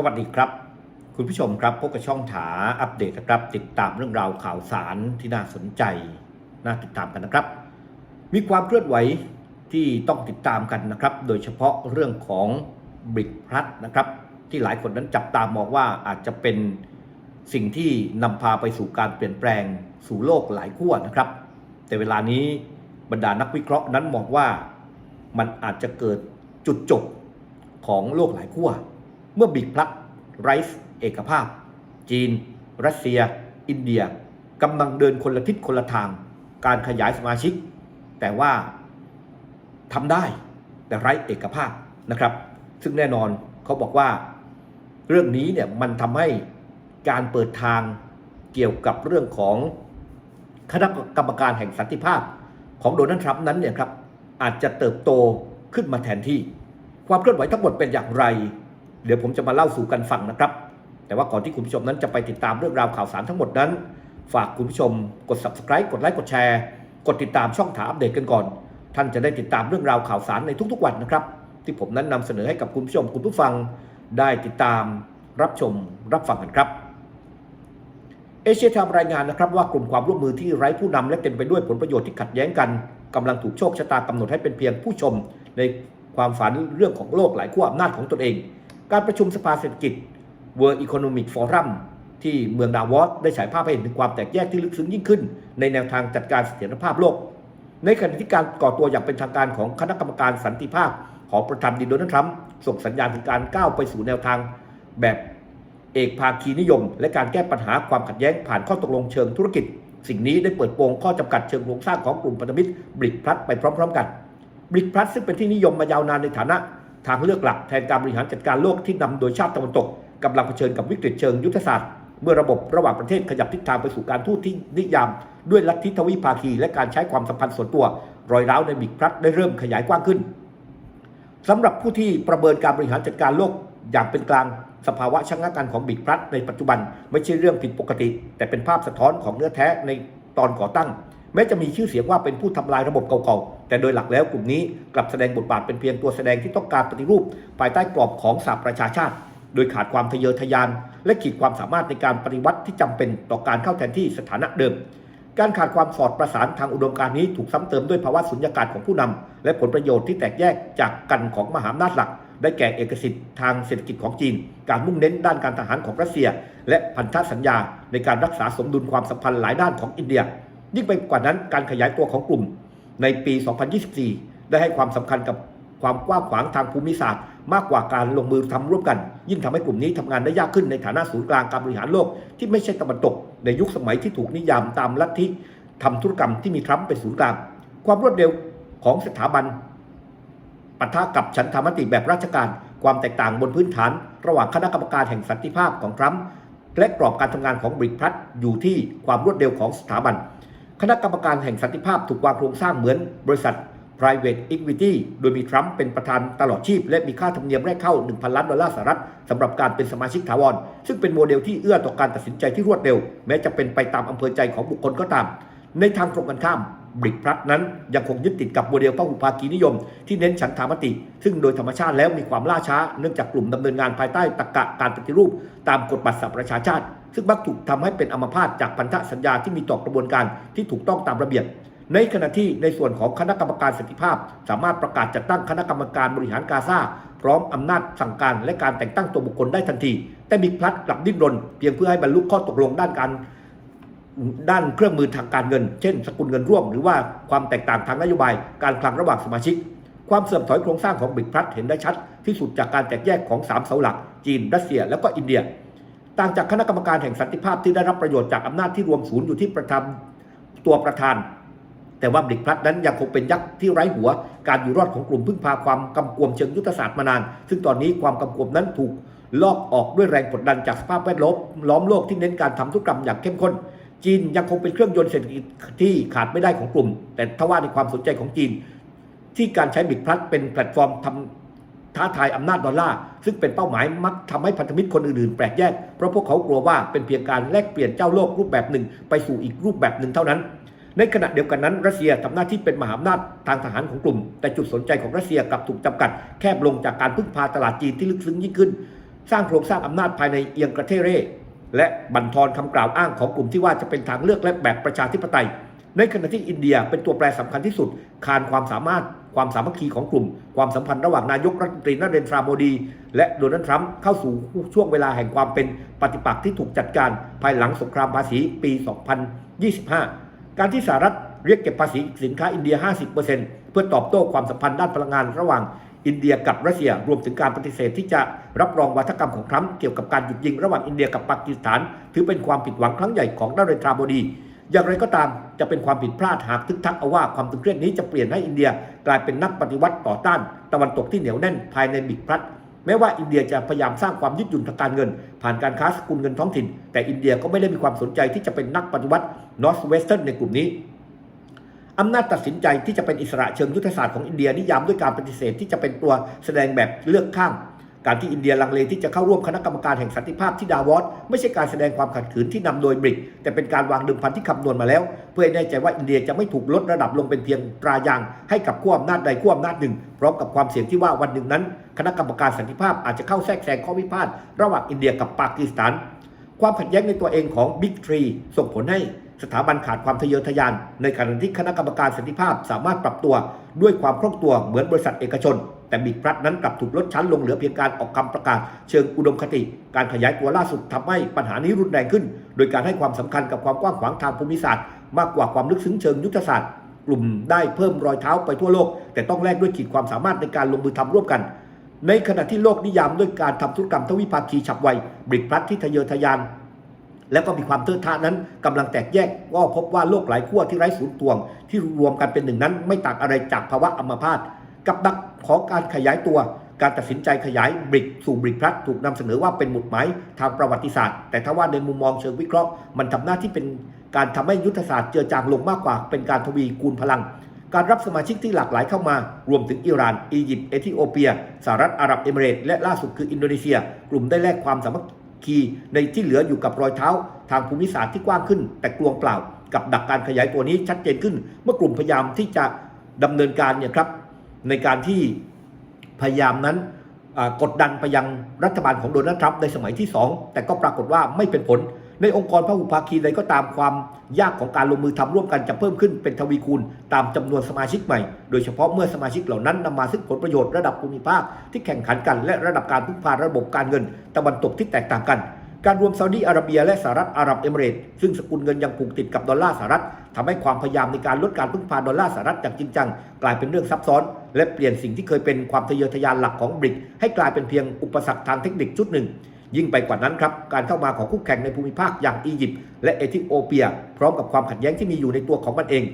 สวัสดีครับ คุณผู้ชมครับพบกับช่องถาอัปเดตนะครับ ติดตามเรื่องราวข่าวสารที่น่าสนใจ น่าติดตามกันนะครับ มีความเคลื่อนไหวที่ต้องติดตามกันนะครับ โดยเฉพาะเรื่องของบริกพลัดนะครับ ที่หลายคนนั้นจับตามองว่าอาจจะเป็นสิ่งที่นำพาไปสู่การเปลี่ยนแปลงสู่โลกหลายขั้วนะครับ แต่เวลานี้บรรดานักวิเคราะห์นั้นมองว่ามันอาจจะเกิดจุดจบของโลกหลายขั้ว เมื่อบิ๊กพลัดไรส์เอกภาพ จีน รัสเซีย อินเดียกำลังเดินคนละทิศคนละทาง การขยายสมาชิก แต่ว่าทำได้แต่ไร้เอกภาพนะครับ ซึ่งแน่นอนเขาบอกว่าเรื่องนี้เนี่ยมันทำให้การเปิดทางเกี่ยวกับเรื่องของคณะกรรมการแห่งสันติภาพของโดนัลด์ทรัมป์นั้นเนี่ยครับอาจจะเติบโตขึ้นมาแทนที่ ความเคลื่อนไหวทั้งหมดเป็นอย่างไร เดี๋ยวผมจะมาเล่าสู่กันฟังนะครับ แต่ว่าก่อนที่คุณผู้ชมนั้นจะไปติดตามเรื่องราวข่าวสารทั้งหมดนั้น ฝากคุณผู้ชมกด subscribe กดไลค์กดแชร์ กดติดตามช่องถามอัปเดตกันก่อน ท่านจะได้ติดตามเรื่องราวข่าวสารในทุกๆวันนะครับ ที่ผมนั้นนำเสนอให้กับคุณผู้ชมคุณผู้ฟังได้ติดตามรับชมรับฟังกันครับเอเชียทม์รายงานนะครับว่ากลุ่มความร่วมมือที่ไร้ผู้นำและเต็มไปด้วยผลประโยชน์ที่ขัดแย้งกันกำลังถูกโชคชะตากำหนดให้เป็นเพียงผู้ชม ในความฝันเรื่องของโลกหลายขั้วอำนาจของตนเอง การประชุมสภาเศรษฐกิจ World Economic Forum ที่เมืองดาวอสได้ฉายภาพให้เห็นถึงความแตกแยกที่ลึกซึ้งยิ่งขึ้น ในแนวทางจัดการเสถียรภาพโลก ในขณะที่การก่อตัวอย่างเป็นทางการของคณะกรรมการสันติภาพ ของประธานาธิบดีโดนัลด์ทรัมป์ส่งสัญญาณถึงการก้าวไปสู่แนวทางแบบเอกภาคีนิยม และการแก้ปัญหาความขัดแย้งผ่านข้อตกลงเชิงธุรกิจ สิ่งนี้ได้เปิดโปงข้อจำกัดเชิงโครงสร้างของกลุ่มพันธมิตรบริกพลัดไปพร้อม ๆ กันบริกพลัดซึ่งเป็นที่นิยมมายาวนานในฐานะ ทางเลือกหลักแทนการบริหารจัดการโลกที่นำโดยชาติตะวันตกกำลังเผชิญกับวิกฤตเชิงยุทธศาสตร์ เมื่อระบบระหว่างประเทศขยับทิศทางไปสู่การทูตที่นิยาม ด้วยลัทธิทวิภาคี และการใช้ความสัมพันธ์ส่วนตัว รอยร้าวในบิกพลัดได้เริ่มขยายกว้างขึ้นสำหรับผู้ที่ประเมินการบริหารจัดการโลกอย่างเป็นกลางสภาวะชะงักกันของบิกพลัดในปัจจุบัน ไม่ใช่เรื่องผิดปกติ แต่เป็นภาพสะท้อนของเนื้อแท้ในตอนก่อตั้ง แม้จะมีชื่อเสียงว่าเป็นผู้ทำลายระบบเก่าๆ แต่โดยหลักแล้วกลุ่มนี้กลับแสดงบทบาทเป็นเพียงตัวแสดงที่ต้องการปฏิรูป ภายใต้กรอบของสหประชาชาติ โดยขาดความทะเยอทะยาน และขีดความสามารถในการปฏิวัติที่จำเป็นต่อการเข้าแทนที่สถานะเดิม การขาดความสอดประสานทางอุดมการณ์นี้ถูกซ้ำเติมด้วยภาวะสุญญากาศของผู้นำและผลประโยชน์ที่แตกแยกจากกันของมหาอำนาจหลักได้แก่เอกสิทธิ์ทางเศรษฐกิจของจีน การมุ่งเน้นด้านการทหารของรัสเซีย และพันธสัญญาในการรักษาสมดุลความสัมพันธ์หลายด้านของอินเดีย ยิ่งไปกว่านั้นการขยายตัวของกลุ่มในปี 2024 ได้ให้ความสำคัญกับความกว้างขวางทางภูมิศาสตร์ มากกว่าการลงมือทำร่วมกัน ยิ่งทำให้กลุ่มนี้ทำงานได้ยากขึ้นในฐานะศูนย์กลางการบริหารโลกที่ไม่ใช่ตะวันตก ในยุคสมัยที่ถูกนิยามตามลัทธิทำธุรกรรมที่มีทรัมป์เป็นศูนย์กลาง ความรวดเร็วของสถาบันปะทะกับฉันทามติแบบราชการความแตกต่างบนพื้นฐาน ระหว่างคณะกรรมการแห่งสันติภาพของทรัมป์และกรอบการทำงานของบริกพลัดอยู่ที่ความรวดเร็วของสถาบัน คณะกรรมการแห่งสันติภาพถูกวางโครงสร้างเหมือนบริษัท private equity โดยมีทรัมป์เป็นประธานตลอดชีพ และมีค่าธรรมเนียมแรกเข้า 1,000 ล้านดอลลาร์สหรัฐสำหรับการเป็นสมาชิกถาวร ซึ่งเป็นโมเดลที่เอื้อต่อการตัดสินใจที่รวดเร็ว แม้จะเป็นไปตามอำเภอใจของบุคคลก็ตาม ในทางตรงกันข้าม บริกพลัดนั้นยังคงยึดติดกับโมเดลพหุภาคีนิยม ที่เน้นฉันทามติ ซึ่งโดยธรรมชาติแล้วมีความล่าช้า เนื่องจากกลุ่มดำเนินงานภายใต้ตรกะการปฏิรูป ตามกฎบัตรสหประชาชาติ ซึ่งมักถูกทำให้เป็นอัมพาตจากพันธสัญญาที่มีต่อกระบวนการที่ถูกต้องตามระเบียบ ในขณะที่ในส่วนของคณะกรรมการสันติภาพ สามารถประกาศจัดตั้งคณะกรรมการบริหารกาซาพร้อมอำนาจสั่งการและการแต่งตั้งตัวบุคคลได้ทันที แต่บิ๊กพลัดกลับดิ้นรนเพียงเพื่อให้บรรลุข้อตกลงด้านการ ด้านเครื่องมือทางการเงิน เช่น สกุลเงินร่วม หรือว่าความแตกต่างทางนโยบาย การคลังระหว่างสมาชิก ความเสื่อมถอยโครงสร้างของบิ๊กพลัดเห็นได้ชัด ที่สุดจากการแตกแยกของสามเสาหลัก จีน รัสเซีย แล้วก็อินเดีย ต่างจากคณะกรรมการแห่งสันติภาพที่ได้รับประโยชน์จากอำนาจที่รวมศูนย์อยู่ที่ประธานตัวประธาน แต่ว่าบริกพลัดนั้นยังคงเป็นยักษ์ที่ไร้หัว การอยู่รอดของกลุ่มพึ่งพาความกำกวมเชิงยุทธศาสตร์มานาน ซึ่งตอนนี้ความกำกวมนั้นถูกลอกออกด้วยแรงกดดันจากสภาพแวดล้อมล้อมโลกที่เน้นการทำธุรกรรมอย่างเข้มข้น จีนยังคงเป็นเครื่องยนต์เศรษฐกิจที่ขาดไม่ได้ของกลุ่ม แต่ทว่าในความสนใจของจีน ที่การใช้บิตพลัสเป็นแพลตฟอร์มทำท้าทายอำนาจดอลลาร์ซึ่งเป็นเป้าหมายมักทำให้พันธมิตรคนอื่นๆ แปลกแยก เพราะพวกเขากลัวว่าเป็นเพียงการแลกเปลี่ยนเจ้าโลกรูปแบบหนึ่ง ไปสู่อีกรูปแบบหนึ่งเท่านั้น ในขณะเดียวกันนั้น รัสเซียทำหน้าที่เป็นมหาอำนาจทางทหารของกลุ่ม แต่จุดสนใจของรัสเซียกลับถูกจำกัด แคบลงจากการพึ่งพาตลาดจีนที่ลึกซึ้งยิ่งขึ้น สร้างโครงสร้างอำนาจภายในเอียงประเทเร่ และบั่นทอนคำกล่าวอ้างของกลุ่มที่ว่าจะเป็นทางเลือกและแบบประชาธิปไตย ในขณะที่อินเดียเป็นตัวแปรสำคัญที่สุดคานความสามารถความสามัคคีของกลุ่ม ความสัมพันธ์ระหว่างนายกรัฐมนตรีนเรนทราโมดี และโดนัลด์ทรัมป์เข้าสู่ช่วงเวลาแห่งความเป็นปฏิปักษ์ที่ถูกจัดการภายหลังสงครามภาษีปี 2025 การที่สหรัฐเรียกเก็บภาษีสินค้าอินเดีย 50%เพื่อตอบโต้ความสัมพันธ์ด้านพลังงานระหว่าง อินเดียกับรัสเซียรวมถึงการปฏิเสธที่จะรับรองวัฒกรรมของทรัมป์เกี่ยวกับการหยุดยิงระหว่างอินเดียกับปากีสถาน ถือเป็นความผิดหวังครั้งใหญ่ของนเรนทราโมดีอย่างไรก็ตามจะเป็นความผิดพลาดหากทึกทักเอาว่าความตึงเครียดนี้จะเปลี่ยนให้อินเดียกลายเป็นนักปฏิวัติต่อต้านตะวันตกที่เหนียวแน่นภายในบิกพลัดแม้ว่าอินเดียจะพยายามสร้างความยืดหยุ่นทางการเงิน ผ่านการค้าสกุลเงินท้องถิ่น แต่อินเดียก็ไม่ได้มีความสนใจที่จะเป็นนักปฏิวัตินอร์ w เวสเทิร์นในกลุ่มนี้ อำนาจตัดสินใจที่จะเป็นอิสระเชิงยุทธศาสตร์ของอินเดียนิยามด้วยการปฏิเสธที่จะเป็นตัวแสดงแบบเลือกข้าง การที่อินเดียลังเลที่จะเข้าร่วมคณะกรรมการแห่งสันติภาพที่ดาวอสไม่ใช่การแสดงความขัดขืนที่นำโดยบริก แต่เป็นการวางดิมพันที่คำนวณมาแล้ว เพื่อให้แน่ใจว่าอินเดียจะไม่ถูกลดระดับลงเป็นเพียงตรายางให้กับขั้วอำนาจใดขั้วอำนาจหนึ่งพร้อมกับความเสี่ยงที่ว่าวันหนึ่งนั้น คณะกรรมการสันติภาพอาจจะเข้าแทรกแซงข้อพิพาทระหว่างอินเดียกับปากีสถาน ความขัดแย้งในตัวเองของบิ๊กทรีส่งผลให้ สถาบันขาดความทะเยอทะยาน ในขณะที่คณะกรรมการสันติภาพสามารถปรับตัวด้วยความคล่องตัวเหมือนบริษัทเอกชน แต่บิ๊กพลัดนั้นกลับถูกลดชั้นลงเหลือเพียงการออกคำประกาศเชิงอุดมคติ การขยายตัวล่าสุดทำให้ปัญหานี้รุนแรงขึ้น โดยการให้ความสำคัญกับความกว้างขวางทางภูมิศาสตร์ มากกว่าความลึกซึ้งเชิงยุทธศาสตร์กลุ่มได้เพิ่มรอยเท้าไปทั่วโลก แต่ต้องแลกด้วยขีดความสามารถในการลงมือทำร่วมกัน ในขณะที่โลกนิยามด้วยการทำธุรกรรมทวิภาคีฉับไวบริกพลัดที่ทะเยอทะยาน แล้วก็มีความเทิดท่านั้นกำลังแตกแยกก็พบว่าโลกหลายขั้วที่ไร้ศูนย์ตวง ที่รวมกันเป็นหนึ่งนั้น ไม่ต่างอะไรจากภาวะอัมพาตกับดักของการขยายตัว การตัดสินใจขยายบริกสู่บริกพลัดถูกนำเสนอว่าเป็นหมุดหมายทางประวัติศาสตร์ แต่ถ้าว่าในมุมมองเชิงวิเคราะห์ มันทำหน้าที่เป็นการทำให้ยุทธศาสตร์เจือจางลงมากกว่า เป็นการทวีคูณพลังการรับสมาชิกที่หลากหลายเข้ามา รวมถึงอิหร่าน อียิปต์ เอธิโอเปีย สหรัฐอาหรับเอมิเรตส์และล่าสุดคืออินโดนีเซีย กลุ่มได้แลกความสามัค คีในที่เหลืออยู่กับรอยเท้า ทางภูมิศาสตร์ที่กว้างขึ้น แต่กลวงเปล่า กับดักการขยายตัวนี้ชัดเจนขึ้น เมื่อกลุ่มพยายามที่จะดำเนินการเนี่ยครับในการที่พยายามนั้นกดดันไปยังรัฐบาลของโดนัลด์ทรัมป์ในสมัยที่ 2 แต่ก็ปรากฏว่าไม่เป็นผล ในองค์กรพหุภาคีใดก็ตามความยากของการลงมือทำร่วมกันจะเพิ่มขึ้นเป็นทวีคูณตามจำนวนสมาชิกใหม่ โดยเฉพาะเมื่อสมาชิกเหล่านั้นนำมาซึ่งผลประโยชน์ระดับภูมิภาคที่แข่งขันกันและระดับการพึ่งพาระบบการเงินตะวันตกที่แตกต่างกัน การรวมซาอุดีอาระเบียและสหรัฐอาหรับเอมิเรตซึ่งสกุลเงินยังผูกติดกับดอลลาร์สหรัฐทำให้ความพยายามในการลดการพึ่งพาดอลลาร์สหรัฐอย่างจริงจังกลายเป็นเรื่องซับซ้อน และเปลี่ยนสิ่งที่เคยเป็นความทะเยอทะยานหลักของบริกให้กลายเป็นเพียงอุปสรรคทางเทคนิคชุดหนึ่ง ยิ่งไปกว่านั้นครับ การเข้ามาของคู่แข่งในภูมิภาคอย่างอียิปต์และเอธิโอเปีย พร้อมกับความขัดแย้งที่มีอยู่ในตัวของมันเอง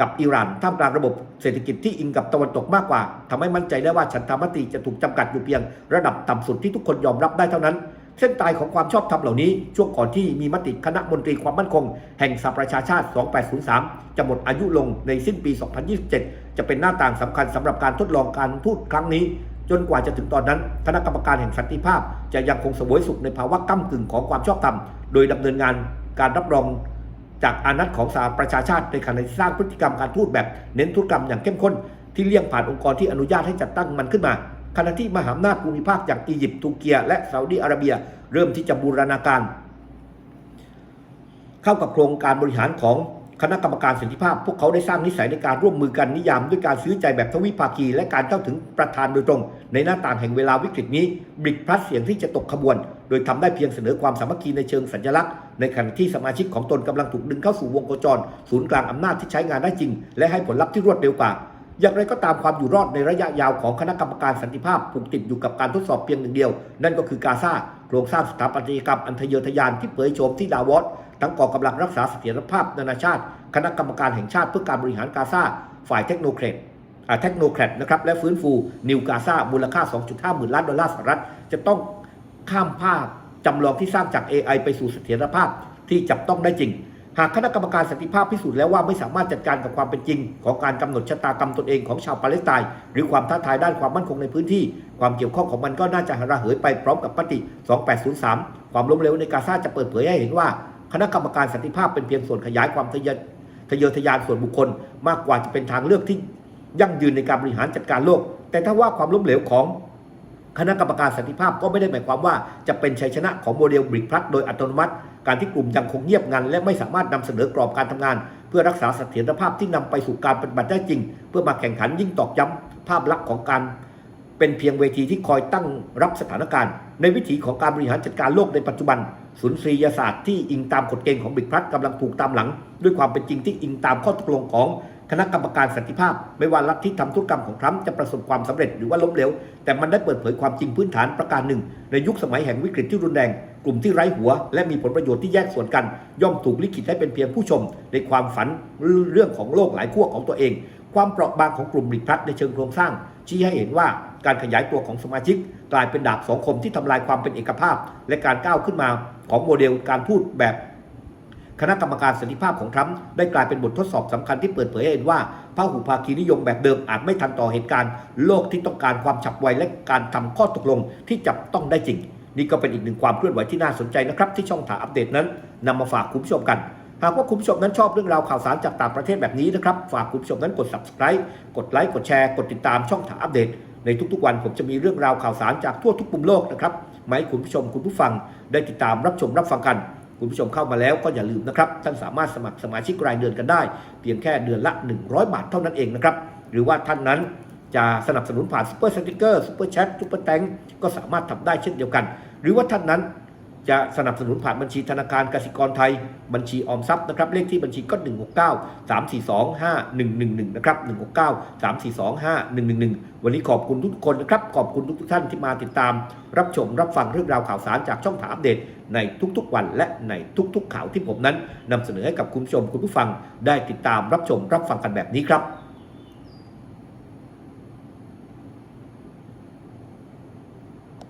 กับอิหร่านท่ามกลางระบบเศรษฐกิจที่อิงกับตะวันตกมากกว่าทำให้มั่นใจได้ว่าฉันทามติจะถูกจำกัดอยู่เพียง ระดับต่ำสุดที่ทุกคนยอมรับได้เท่านั้นเส้นตายของความชอบธรรมเหล่านี้ ช่วงก่อนที่มีมติคณะมนตรีความมั่นคง แห่งสหประชาชาติ 2803 จะหมดอายุลงในสิ้นปี 2027 จะเป็นหน้าต่างสำคัญสำหรับการทดลองการทูตครั้งนี้ จนกว่าจะถึงตอนนั้น คณะกรรมการแห่งสันติภาพ จะยังคงสวยสุขในภาวะก้ากึ่งของความชอบธรรม โดยดำเนินงานการรับรองจากอานัตของสหประชาชาติในขณะที่สร้างพฤติกรรมการทูตแบบเน้นธุรกรรมอย่างเข้มข้น ที่เลี่ยงผ่านองค์กรที่อนุญาตให้จัดตั้งมันขึ้นมาขณะที่มหาอำนาจภูมิภาคอย่างอียิปต์ตุรกีและซาอุดีอาระเบีย เริ่มที่จะบูรณาการ เข้ากับโครงการบริหารของ คณะกรรมการสันติภาพ พวกเขาได้สร้างนิสัยในการร่วมมือกันนิยามด้วยการซื้อใจแบบทวิภาคี และการเข้าถึงประธานโดยตรง ในหน้าต่างแห่งเวลาวิกฤตนี้บริกพลัสเสียงที่จะตกขบวน โดยทำได้เพียงเสนอความสามัคคีในเชิงสัญลักษณ์ ในขณะที่สมาชิกของตนกำลังถูกดึงเข้าสู่วงโคจร ศูนย์กลางอำนาจที่ใช้งานได้จริง และให้ผลลัพธ์ที่รวดเร็วกว่าอย่างไรก็ตามความอยู่รอดในระยะยาวของคณะกรรมการสันติภาพผูกติดอยู่กับการทดสอบเพียงหนึ่งเดียว นั่นก็คือกาซาโครงสร้างสถาปัตยกรรมอันทะเยอทะยานที่เผยโฉมที่ดาวอส ทั้งกองกำลังรักษาเสถียรภาพนานาชาติ คณะกรรมการแห่งชาติเพื่อการบริหารกาซาฝ่ายเทคโนแครตอ่าเทคโนแครนะครับและฟื้นฟูนิวกาซามูลค่า 2.5หมื่นล้านดอลลาร์สหรัฐ จะต้องข้ามภาพจำลองที่สร้างจาก AI ไปสู่เสถียรภาพที่จับต้องได้จริง หากคณะกรรมการสันติภาพพิสูจน์แล้วว่าไม่สามารถจัดการกับความเป็นจริง ของการกำหนดชะตากรรมตนเองของชาวปาเลสไตน์หรือความท้าทายด้านความมั่นคงในพื้นที่ ความเกี่ยวข้องของมันก็น่าจะระเหยไปพร้อมกับปฏิ 2803 ความล้มเหลวในกาซาจะเปิดเผยให้เห็นว่า คณะกรรมการสันติภาพเป็นเพียงส่วนขยายความทะเยอทะเยอทะยานส่วนบุคคล มากกว่าจะเป็นทางเลือกที่ยั่งยืนในการบริหารจัดการโลก แต่ถ้าว่าความล้มเหลวของคณะกรรมการสันติภาพก็ไม่ได้หมายความว่าจะเป็นชัยชนะของโมเดลบริกพลัดโดยอัตโนมัติ การที่กลุ่มยังคงเงียบงัน และไม่สามารถนำเสนอกรอบการทำงาน เพื่อรักษาเสถียรภาพที่นำไปสู่การปฏิบัติได้จริง เพื่อมาแข่งขันยิ่งตอกย้ำภาพลักษณ์ของการเป็นเพียงเวทีที่คอยตั้งรับสถานการณ์ ในวิถีของการบริหารจัดการโลกในปัจจุบัน ศูนย์ศรียศาสตร์ที่อิงตามกฎเกณฑ์ของบิกพลัดกำลังถูกตามหลัง ด้วยความเป็นจริงที่อิงตามข้อตกลงของคณะกรรมการสันติภาพ ไม่ว่าลัทธิทำธุรกรรมของทรัมป์จะประสบความสำเร็จหรือว่าล้มเหลว แต่มันได้เปิดเผยความจริงพื้นฐานประการหนึ่ง ในยุคสมัยแห่งวิกฤตที่รุนแรง กลุ่มที่ไร้หัว และมีผลประโยชน์ที่แยกส่วนกัน ย่อมถูกลิขิตให้เป็นเพียงผู้ชม ในความฝันเรื่องของโลกหลายขั้วของตัวเอง ความเปราะบางของกลุ่มบิกพลัดในเชิงโครงสร้าง ชี้ให้เห็นว่าการขยายตัวของสมาชิก กลายเป็นดาบสองคมที่ทำลายความเป็นเอกภาพ และการก้าวขึ้นมาของโมเดลการพูดแบบคณะกรรมการสันติภาพของทรัมป์ได้กลายเป็นบททดสอบสำคัญที่เปิดเผยให้เห็นว่าพหุภาคีนิยมแบบเดิมอาจไม่ทันต่อเหตุการณ์โลกที่ต้องการความฉับไวและการทำข้อตกลงที่จับต้องได้จริง นี่ก็เป็นอีกหนึ่งความเคลื่อนไหวที่น่าสนใจนะครับ ที่ช่องถาอัปเดตนั้นนำมาฝากคุณผู้ชมกัน หากว่าคุณผู้ชมนั้นชอบเรื่องราวข่าวสารจากต่างประเทศแบบนี้นะครับ ฝากคุณผู้ชมนั้นกด subscribe กดไลค์กดแชร์กดติดตามช่องถาอัปเดต ในทุกๆวันผมจะมีเรื่องราวข่าวสารจากทั่วทุกมุมโลกนะครับมาให้คุณผู้ชมคุณผู้ฟัง ได้ติดตามรับชมรับฟังกัน คุณผู้ชมเข้ามาแล้วก็อย่าลืมนะครับท่านสามารถสมัครสมาชิกรายเดือนกันได้ เพียงแค่เดือนละ 100 บาทเท่านั้นเองนะครับหรือว่าท่านนั้นจะสนับสนุนผ่านซูเปอร์สติกเกอร์ซูเปอร์แชทซูเปอร์แตงก็สามารถทำได้เช่นเดียวกัน หรือว่าท่านนั้น จะสนับสนุนผ่านบัญชีธนาคารกสิกรไทย บัญชีออมทรัพย์นะครับเลขที่บัญชีก็ 169 342 5111 นะครับ 169 342 5111 วันนี้ขอบคุณทุกคนนะครับ ขอบคุณทุกท่านที่มาติดตาม รับชมรับฟังเรื่องราวข่าวสารจากช่องถามอัปเดตในทุกๆวันและในทุกๆข่าวที่ผมนั้นนำเสนอให้กับคุณผู้ชมคุณผู้ฟังได้ติดตามรับชมรับฟังกันแบบนี้ครับ